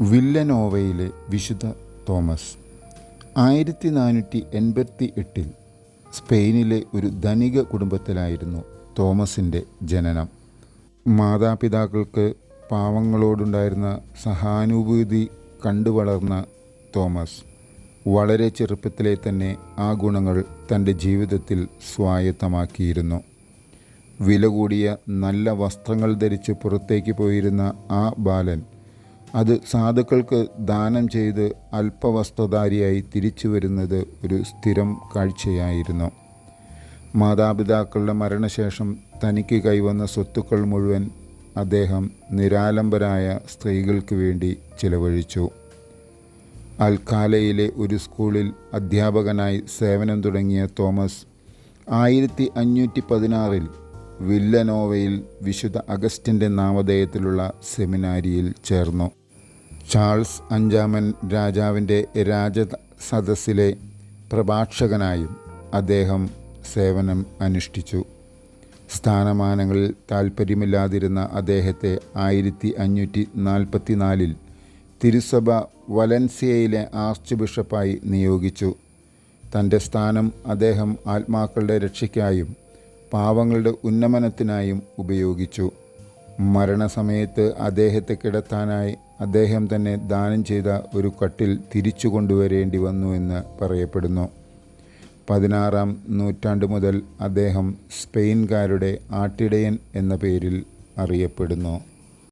വില്ലനോവയിലെ വിശുദ്ധ തോമസ്. ആയിരത്തി നാനൂറ്റി എൺപത്തി എട്ടിൽ സ്പെയിനിലെ ഒരു ധനിക കുടുംബത്തിലായിരുന്നു തോമസിന്റെ ജനനം. മാതാപിതാക്കൾക്ക് പാവങ്ങളോടുണ്ടായിരുന്ന സഹാനുഭൂതി കണ്ടു വളർന്ന തോമസ് വളരെ ചെറുപ്പത്തിലെ തന്നെ ആ ഗുണങ്ങൾ തന്റെ ജീവിതത്തിൽ സ്വായത്തമാക്കിയിരുന്നു. വില കൂടിയ നല്ല വസ്ത്രങ്ങൾ ധരിച്ച് പുറത്തേക്ക് പോയിരുന്ന ആ ബാലൻ അത് സാധുക്കൾക്ക് ദാനം ചെയ്ത് അല്പവസ്ത്രധാരിയായി തിരിച്ചു വരുന്നത് ഒരു സ്ഥിരം കാഴ്ചയായിരുന്നു. മാതാപിതാക്കളുടെ മരണശേഷം തനിക്ക് കൈവന്ന സ്വത്തുക്കൾ മുഴുവൻ അദ്ദേഹം നിരാലംബരായ സ്ത്രീകൾക്ക് വേണ്ടി ചിലവഴിച്ചു. അൽക്കാലയിലെ ഒരു സ്കൂളിൽ അധ്യാപകനായി സേവനം തുടങ്ങിയ തോമസ് ആയിരത്തി അഞ്ഞൂറ്റി പതിനാറിൽ വില്ലനോവയിൽ വിശുദ്ധ അഗസ്റ്റിന്റെ നാമധേയത്തിലുള്ള സെമിനാരിയിൽ ചേർന്നു. ചാൾസ് അഞ്ചാമൻ രാജാവിന്റെ രാജ സദസ്സിലെ പ്രഭാഷകനായും അദ്ദേഹം സേവനം അനുഷ്ഠിച്ചു. സ്ഥാനമാനങ്ങളിൽ താൽപ്പര്യമില്ലാതിരുന്ന അദ്ദേഹത്തെ ആയിരത്തി അഞ്ഞൂറ്റി നാൽപ്പത്തി നാലിൽ തിരുസഭ വലൻസിയയിലെ ആർച്ച് ബിഷപ്പായി നിയോഗിച്ചു. തന്റെ സ്ഥാനം അദ്ദേഹം ആത്മാക്കളുടെ രക്ഷയ്ക്കായും പാവങ്ങളുടെ ഉന്നമനത്തിനായും ഉപയോഗിച്ചു. മരണസമയത്ത് അദ്ദേഹത്തെ കിടത്താനായി അദ്ദേഹം തന്നെ ദാനം ചെയ്ത ഒരു കട്ടിൽ തിരിച്ചു കൊണ്ടുവരേണ്ടി വന്നു എന്ന് പറയപ്പെടുന്നു. പതിനാറാം നൂറ്റാണ്ട് മുതൽ അദ്ദേഹം സ്പെയിൻകാരുടെ ആട്ടിടയൻ എന്ന പേരിൽ അറിയപ്പെടുന്നു.